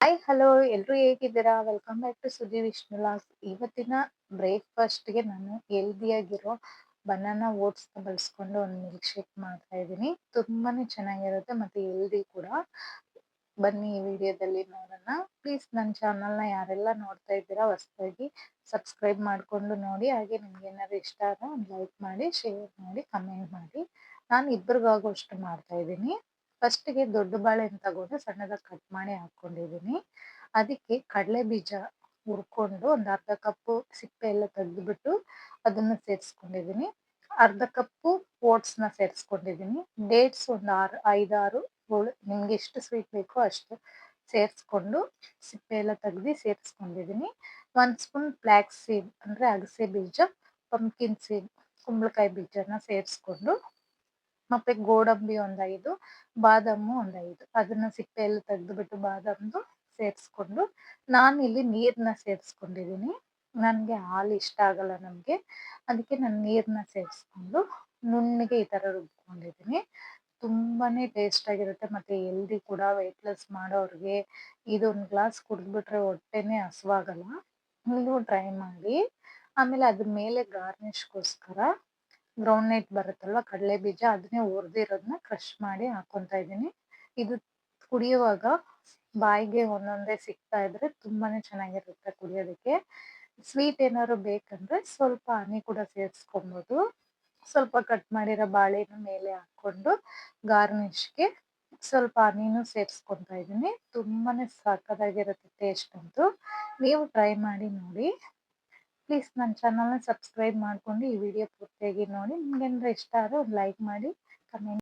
Hi hello ಎಲ್ರು ಹೇಗಿದ್ದೀರಾ? Welcome back to ಸುದ್ದಿ ವಿಷ್ಣು ಲಾಸ್ ಇವತ್ತಿನ ಬ್ರೇಕ್ಫಾಸ್ಟ್ಗೆ ನಾನು ಹೆಲ್ದಿಯಾಗಿರೋ ಬನಾನಾ ಓಟ್ಸ್ನ ಬಳಸ್ಕೊಂಡು ಒಂದು ಮಿಲ್ಕ್ ಶೇಕ್ ಮಾಡ್ತಾ ಇದ್ದೀನಿ. ತುಂಬಾನೇ ಚೆನ್ನಾಗಿರುತ್ತೆ ಮತ್ತೆ ಹೆಲ್ದಿ ಕೂಡ. ಬನ್ನಿ ಈ ವಿಡಿಯೋದಲ್ಲಿ ನೋಡೋಣ. ಪ್ಲೀಸ್ ನನ್ನ ಚಾನಲ್ನ ಯಾರೆಲ್ಲ ನೋಡ್ತಾ ಇದ್ದೀರಾ, ಹೊಸದಾಗಿ ಸಬ್ಸ್ಕ್ರೈಬ್ ಮಾಡಿಕೊಂಡು ನೋಡಿ. ಹಾಗೆ ನಿಮ್ಗೆ ಏನಾದ್ರು ಇಷ್ಟ ಆದರೆ ಒಂದು ಲೈಕ್ ಮಾಡಿ ಶೇರ್ ಮಾಡಿ ಕಮೆಂಟ್ ಮಾಡಿ. ನಾನು ಇಬ್ಬರಿಗಾಗುವಷ್ಟು ಮಾಡ್ತಾ ಇದ್ದೀನಿ. ಫಸ್ಟಿಗೆ ದೊಡ್ಡ ಬಾಳೆಹಣ್ಣು ತಗೊಂಡು ಸಣ್ಣದಾಗಿ ಕಟ್ ಮಾಡಿ ಹಾಕೊಂಡಿದ್ದೀನಿ ಅದಕ್ಕೆ ಕಡಲೆ ಬೀಜ ಹುರ್ಕೊಂಡು ಒಂದು ಅರ್ಧ ಕಪ್ಪು ಸಿಪ್ಪೆ ಎಲ್ಲ ತೆಗೆದುಬಿಟ್ಟು ಅದನ್ನ ಸೇರಿಸ್ಕೊಂಡಿದ್ದೀನಿ ಅರ್ಧ ಕಪ್ಪು ಓಟ್ಸ್ನ ಸೇರಿಸ್ಕೊಂಡಿದ್ದೀನಿ ಡೇಟ್ಸ್ ಒಂದು ಆರು ಐದಾರು ಹೋಳು ನಿಮ್ಗೆ ಎಷ್ಟು ಸ್ವೀಟ್ ಬೇಕೋ ಅಷ್ಟು ಸೇರಿಸ್ಕೊಂಡು ಸಿಪ್ಪೆ ಎಲ್ಲ ತೆಗ್ದು ಸೇರಿಸ್ಕೊಂಡಿದ್ದೀನಿ ಒಂದು ಸ್ಪೂನ್ ಫ್ಲ್ಯಾಕ್ ಸೀಡ್ ಅಂದರೆ ಅಗಸೆ ಬೀಜ ಪಂಪ್ಕಿನ್ ಸೀಡ್ ಕುಂಬಳಕಾಯಿ ಬೀಜನ ಸೇರಿಸ್ಕೊಂಡು ಮತ್ತೆ ಗೋಡಂಬಿ ಒಂದು ಐದು, ಬಾದಾಮು ಒಂದು ಐದು. ಅದನ್ನ ಸಿಪ್ಪೆಯಲ್ಲಿ ತೆಗೆದುಬಿಟ್ಟು ಬಾದಾಮ್ದು ಸೇರಿಸ್ಕೊಂಡು ನಾನು ಇಲ್ಲಿ ನೀರನ್ನ ಸೇರಿಸ್ಕೊಂಡಿದ್ದೀನಿ ನನಗೆ ಹಾಲು ಇಷ್ಟ ಆಗಲ್ಲ ನಮಗೆ. ಅದಕ್ಕೆ ನಾನು ನೀರನ್ನ ಸೇರಿಸ್ಕೊಂಡು ನುಣ್ಣಗೆ ಈ ಥರ ರುಬ್ಕೊಂಡಿದ್ದೀನಿ ತುಂಬಾನೇ ಟೇಸ್ಟ್ ಆಗಿರುತ್ತೆ. ಮತ್ತೆ ಹೆಲ್ದಿ ಕೂಡ ವೆಯ್ಟ್ ಲಾಸ್ ಮಾಡೋರಿಗೆ ಇದೊಂದು ಗ್ಲಾಸ್ ಕುಡಿದ್ಬಿಟ್ರೆ ಹೊಟ್ಟೆನೇ ಹಸುವಾಗಲ್ಲ. ನೀವು ಟ್ರೈ ಮಾಡಿ. ಆಮೇಲೆ ಅದ್ರ ಮೇಲೆ ಗಾರ್ನಿಷ್ಗೋಸ್ಕರ ಗ್ರೌಂಡ್ ನಟ್ ಬರುತ್ತಲ್ವ ಕಡಲೆ ಬೀಜ ಅದನ್ನೇ ಹುರಿದಿರೋದನ್ನ ಕ್ರಶ್ ಮಾಡಿ ಹಾಕೊಂತ ಇದ್ದೀನಿ. ಇದು ಕುಡಿಯುವಾಗ ಬಾಯಿಗೆ ಒಂದೊಂದೇ ಸಿಗ್ತಾ ಇದ್ರೆ ತುಂಬಾನೇ ಚೆನ್ನಾಗಿರುತ್ತೆ ಕುಡಿಯೋದಕ್ಕೆ. ಸ್ವೀಟ್ ಏನಾದ್ರು ಬೇಕಂದ್ರೆ ಸ್ವಲ್ಪ ಹನಿ ಕೂಡ ಸೇರಿಸ್ಕೊಬೋದು. ಸ್ವಲ್ಪ ಕಟ್ ಮಾಡಿರೋ ಬಾಳೆನ ಮೇಲೆ ಹಾಕೊಂಡು ಗಾರ್ನಿಷ್ಗೆ ಸ್ವಲ್ಪ ಹನಿನೂ ಸೇರಿಸ್ಕೊತಾ ಇದ್ದೀನಿ. ತುಂಬಾನೇ ಸಕ್ಕತ್ತಾಗಿರುತ್ತೆ ಟೇಸ್ಟ್ ಅಂತೂ. ನೀವು ಟ್ರೈ ಮಾಡಿ ನೋಡಿ. ಪ್ಲೀಸ್ ನನ್ನ ಚಾನಲ್ನ ಸಬ್ಸ್ಕ್ರೈಬ್ ಮಾಡ್ಕೊಂಡು ಈ ವಿಡಿಯೋ ಪೂರ್ತಿಯಾಗಿ ನೋಡಿ. ನಿಮ್ಗೆ ಏನಾರ ಇಷ್ಟ ಆದರೆ ಒಂದು ಲೈಕ್ ಮಾಡಿ ಕಮೆಂಟ್